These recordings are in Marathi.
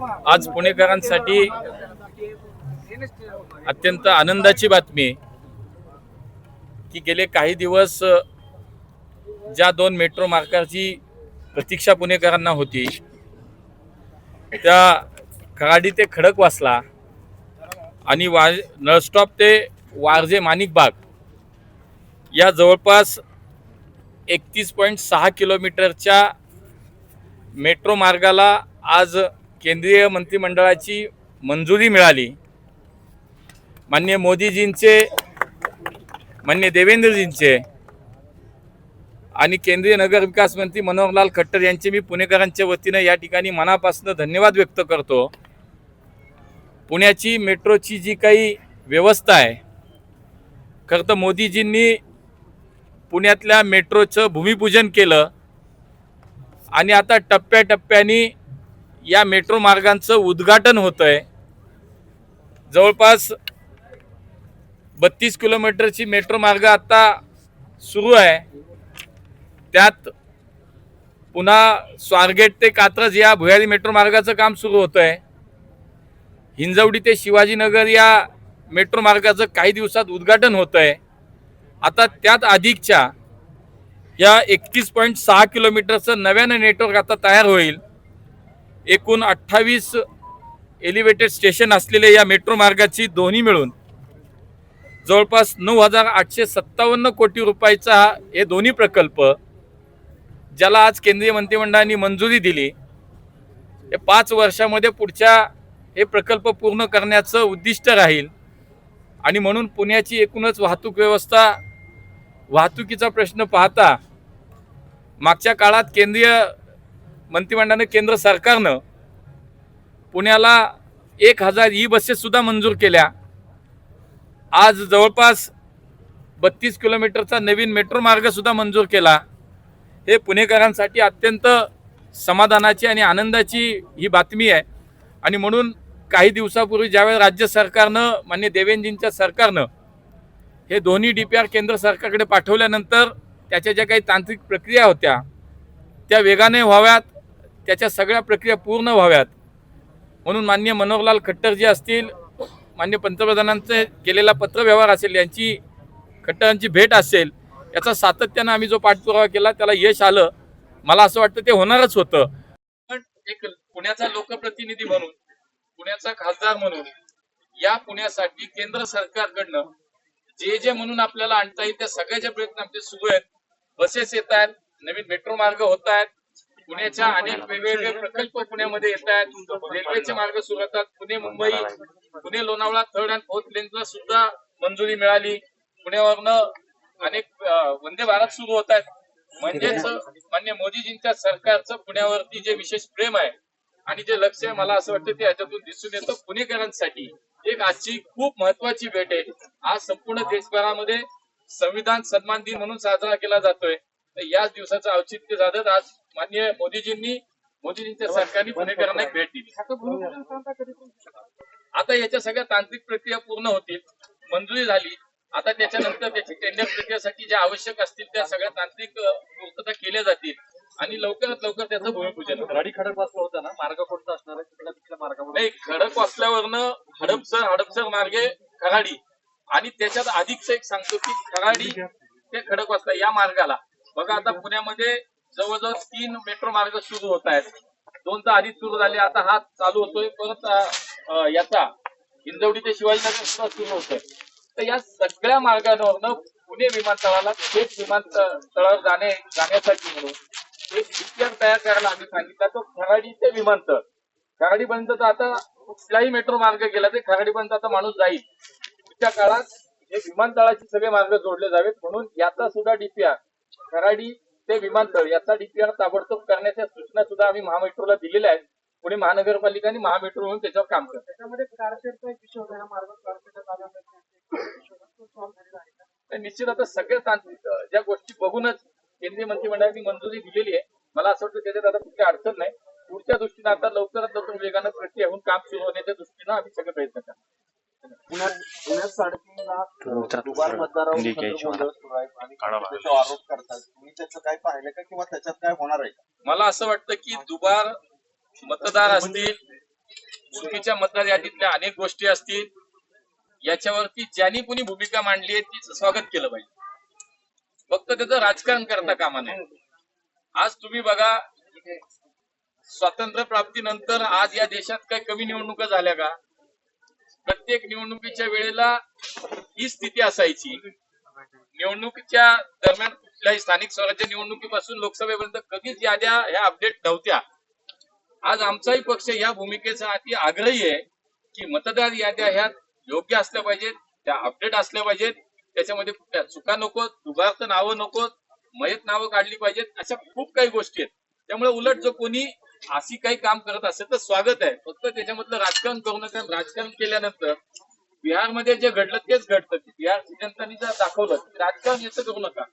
आज पुणेकरांसाठी अत्यंत आनंदाची बातमी आहे की गेले काही दिवस ज्या दोन मेट्रो मार्गाची प्रतीक्षा पुणेकरांना होती त्या खराडी ते खडक वासला आणि वा नळस्टॉप ते वारजे माणिकबाग या जवळपास एकतीस पॉईंट सहा किलोमीटरच्या मेट्रो मार्गाला आज केंद्रीय मंत्रिमंडळाची मंजुरी मिळाली. मान्य मोदीजींचे मान्य देवेंद्रजींचे आणि केंद्रीय नगर विकास मंत्री मनोहरलाल खट्टर यांचे मी पुणेकरांच्या वतीनं या ठिकाणी मनापासून धन्यवाद व्यक्त करतो. पुण्याची मेट्रोची जी काही व्यवस्था आहे खरं तर मोदीजींनी पुण्यातल्या मेट्रोचं भूमिपूजन केलं आणि आता टप्प्याटप्प्याने या मेट्रो मार्गांचं उद्घाटन होतं आहे जवळपास बत्तीस किलोमीटरची मेट्रो मार्ग आता सुरू आहे. त्यात पुन्हा स्वारगेट ते कात्रज या भुयारी मेट्रो मार्गाचं काम सुरू होतं आहे हिंजवडी ते शिवाजीनगर या मेट्रो मार्गाचं काही दिवसात उद्घाटन होतं आहे आता त्यात अधिकच्या या एकतीस पॉईंट सहा किलोमीटरचं नव्यानं नेटवर्क आता तयार होईल. एकूण अठ्ठावीस एलिव्हेटेड स्टेशन असलेल्या या मेट्रो मार्गाची दोन्ही मिळून जवळपास नऊ हजार आठशे सत्तावन्न कोटी रुपयाचा हा- हे दोन्ही प्रकल्प ज्याला आज केंद्रीय मंत्रिमंडळाने मंजुरी दिली हे पाच वर्षामध्ये पुढच्या हे प्रकल्प पूर्ण करण्याचं उद्दिष्ट राहील. आणि म्हणून पुण्याची एकूणच वाहतूक व्यवस्था वाहतुकीचा प्रश्न पाहता मागच्या काळात केंद्रीय मंत्रिमंडळानं केंद्र सरकारनं पुण्याला एक हजार ई बसेससुद्धा मंजूर केल्या. आज जवळपास बत्तीस किलोमीटरचा नवीन मेट्रो मार्गसुद्धा मंजूर केला. हे पुणेकरांसाठी अत्यंत समाधानाची आणि आनंदाची ही बातमी आहे. आणि म्हणून काही दिवसापूर्वी ज्यावेळेस राज्य सरकारनं मान्य देवेंजींच्या सरकारनं हे दोन्ही डी पी आर केंद्र सरकारकडे पाठवल्यानंतर त्याच्या ज्या काही तांत्रिक प्रक्रिया होत्या त्या वेगाने व्हाव्यात. त्याच्या सगळ्या प्रक्रिया पूर्ण व्हाव्यात. म्हणून मान्य मनोहरलाल खट्टर जे असतील मान्य पंतप्रधानांचे केलेला पत्रव्यवहार असेल यांची खट्टरांची भेट असेल याचा सातत्यानं आम्ही जो पाठपुरावा केला त्याला यश आलं. मला असं वाटतं ते होणारच होतं. पण एक पुण्याचा लोकप्रतिनिधी म्हणून पुण्याचा खासदार म्हणून या पुण्यासाठी केंद्र सरकारकडनं जे जे म्हणून आपल्याला आणता येईल त्या सगळ्याचे प्रयत्न आमचे सुरू आहेत. बसेस येत आहेत नवीन मेट्रो मार्ग होत आहेत पुण्याच्या अनेक वेगवेगळे प्रकल्प पुण्यामध्ये येत आहेत. रेल्वेचे मार्ग सुरू होतात Pune Mumbai Pune Lonavala third and fourth लेनला सुद्धा मंजुरी मिळाली. पुण्यावरनं अनेक वंदे भारत सुरू होत आहेत. म्हणजेच मान्य मोदीजींच्या सरकारचं पुण्यावरती जे विशेष प्रेम आहे आणि जे लक्ष आहे मला असं वाटतं ते याच्यातून दिसून येतं. पुणेकरांसाठी एक आजची खूप महत्वाची भेट आहे. आज संपूर्ण देशभरामध्ये संविधान सन्मान दिन म्हणून साजरा केला जातोय. याच दिवसाचं औचित्य साधत आज मान्य मोदीजींनी मोदीजींच्या सरकारने पुणेकरांना एक भेट दिली. आता याच्या सगळ्या तांत्रिक प्रक्रिया पूर्ण होतील मंजुरी झाली. आता त्याच्यानंतर त्याची टेंडर प्रक्रियेसाठी ज्या आवश्यक असतील त्या सगळ्या तांत्रिक पूर्तता केल्या जातील. आणि लवकरात लवकर त्याचं भूमिपूजन. गाडी खडक वाचला होता ना? मार्ग कोणता असणार आहे? नाही खडक वाचल्यावरनं हडपसर हडपसर मार्गे खराडी. आणि त्याच्यात अधिकच एक सांगतो की खराडी ते खडक वाचला या मार्गाला. बघा आता पुण्यामध्ये जवळजवळ तीन मेट्रो मार्ग सुरू होत आहेत. दोन तर आधीच सुरू झाले आता हा चालू होतोय परत याचा हिंजवडी ते शिवाजीनगर सुद्धा सुरू होतोय. तर या सगळ्या मार्गांवरनं पुणे विमानतळाला थेट विमानतळावर जाणे जाण्यासाठी म्हणून एक विचार तयार करायला आम्ही सांगितला तो खराडी ते विमानतळ. खराडीपर्यंत तर आता कुठलाही मेट्रो मार्ग गेला ते खराडीपर्यंत आता माणूस जाईल. पुढच्या काळात हे विमानतळाचे सगळे मार्ग जोडले जावेत म्हणून याचा सुद्धा डीपीआर खराडी ते विमानतळ याचा डीपीआर ताबडतोब करण्याच्या सूचना सुद्धा आम्ही महामेट्रोला दिलेल्या आहेत. पुणे महानगरपालिका आणि महामेट्रो म्हणून त्याच्यावर काम करतो त्याच्यामध्ये निश्चित आता सगळ्या तांत्रिक अं, ज्या गोष्टी बघूनच केंद्रीय मंत्रिमंडळाने मंजुरी दिलेली आहे. मला असं वाटतं त्याच्यात आता कुठली अडचण नाही. पुढच्या दृष्टीनं आता लवकरात लवकर वेगानं प्रक्रिया होऊन काम सुरू होण्याच्या दृष्टीनं आम्ही सगळे प्रयत्न करतो पुण्यात पुण्यात साडेतीन लाख मित्रात दुबार मतदारावर हिंदी घ्यायची खंडर मला. गोंधळ सुरू आहे आणि काढा त्याच्यावर आरोप करतात तुम्ही त्याचं काय पाहिलं का किंवा त्याच्यात काय होणार आहे का? मला असं वाटतं की दुबार मतदार असतील चुकीच्या मतदार यादीतल्या अनेक गोष्टी असतील याच्यावरती ज्यांनी कुणी भूमिका मांडली आहे तीच स्वागत केलं पाहिजे. फक्त त्याचं राजकारण करता कामा नये. आज तुम्ही बघा स्वातंत्र्य प्राप्तीनंतर आज या देशात काही कमी निवडणुका झाल्या का? प्रत्येक निवडणुकीच्या वेळेला ही स्थिती असायची. निवडणुकीच्या दरम्यान कुठल्याही स्थानिक स्वराज्य निवडणुकीपासून लोकसभेपर्यंत कधीच याद्या ह्या अपडेट नव्हत्या. आज आमचाही पक्ष या भूमिकेचा अति आग्रही आहे की मतदार याद्या ह्या योग्य असल्या पाहिजेत त्या अपडेट असल्या पाहिजेत. त्याच्यामध्ये कुठल्या चुका नकोत दुभार्थ नावं नकोत मयत नावं काढली पाहिजेत अशा खूप काही गोष्टी आहेत. त्यामुळे उलट जो कोणी अशी काही काम करत असेल तर स्वागत आहे. फक्त त्याच्यामधलं राजकारण करू नका राजकारण केल्यानंतर बिहारमध्ये जे घडलं तेच घडतं. बिहार जनतांनी जर दाखवलं राजकारण याचं करू नका.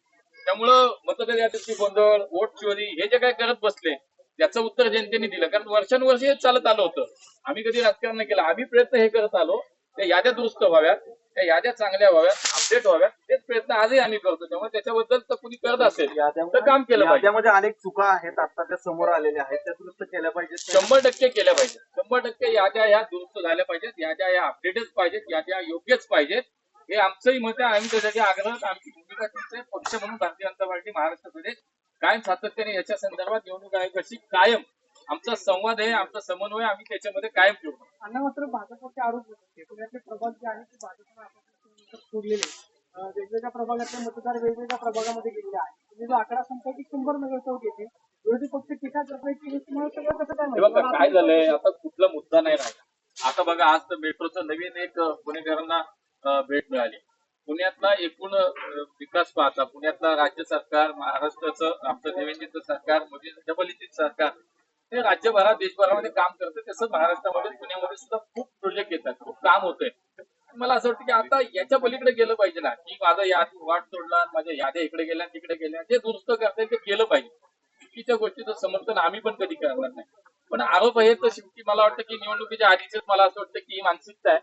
त्यामुळं मतदार यादीची गोंधळ वोट चोरी हे जे काय करत बसले त्याचं उत्तर जनतेने दिलं. कारण वर्षानुवर्ष हे चालत आलं होतं. आम्ही कधी राजकारण नाही केलं. आम्ही प्रयत्न हे करत आलो. त्या याद्या दुरुस्त व्हाव्यात. त्या याद्या चांगल्या व्हाव्यात. अपडेट व्हाव्यात तेच प्रयत्न आजही आम्ही करतो. त्यामुळे त्याच्याबद्दल तर कुणी करत असेल तर काम केलं पाहिजे. याद्यामध्ये अनेक चुका आहेत आता त्या समोर आलेल्या आहेत त्या दुरुस्त केल्या पाहिजेत. शंभर टक्के केल्या पाहिजेत. शंभर टक्के याद्या या दुरुस्त झाल्या पाहिजेत याद्या या अपडेटच पाहिजेत याद्या योग्यच पाहिजेत हे आमचंही मत आहे. आम्ही त्यासाठी आग्रह आमची भूमिका आहे पक्ष म्हणून भारतीय जनता पार्टी महाराष्ट्र प्रदेश कायम सातत्याने याच्या संदर्भात निवडणूक आयोगाशी कायम आमचा संवाद आहे आमचा समन्वय आम्ही त्याच्यामध्ये कायम ठेवतो. अण्णा मात्र भाजपचे आरोप होत. पुण्यातले प्रभाग जे आहेत ते भाजपने आपापल्या सोडलेले वेगवेगळ्या प्रभागातले मतदार वेगवेगळ्या प्रभागामध्ये गेलेले आहेत. तुम्ही जो आकडा सांगताय की शंभर नगरसेवक येते विरोधी पक्ष टीका करतायची हे तुम्हाला सगळं कसं काय हे काय झालंय? आता कुठला मुद्दा नाही राहिला. आता बघा आज तर मेट्रोचं नवीन एक पुणेकरांना भेट मिळाली. पुण्यातला एकूण विकास पाहता पुण्यातला राज्य सरकार महाराष्ट्राचं आमचं देवेंद्रचं सरकार मोदी डबल सरकार हे राज्यभरात देशभरामध्ये काम करतं. तसं महाराष्ट्रामध्ये पुण्यामध्ये सुद्धा खूप प्रोजेक्ट येतात खूप काम होत आहे मला असं वाटतं की आता याच्या पलीकडे गेलं पाहिजे ना. की माझा याद वाट सोडला माझ्या याद्या इकडे गेल्या तिकडे गेल्या. जे दुरुस्त करता येईल ते केलं पाहिजे. चुकीच्या गोष्टीचं समर्थन आम्ही पण कधी करणार नाही. पण आरोप आहे तर शेवटी मला वाटतं की निवडणुकीच्या आधीच मला असं वाटतं की ही मानसिकता आहे.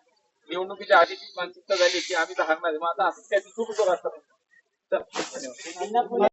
निवडणुकीच्या आधीची मानसिकता झाली की आम्ही तर हारणार मग आता असं काही सुरू असतं तर धन्यवाद.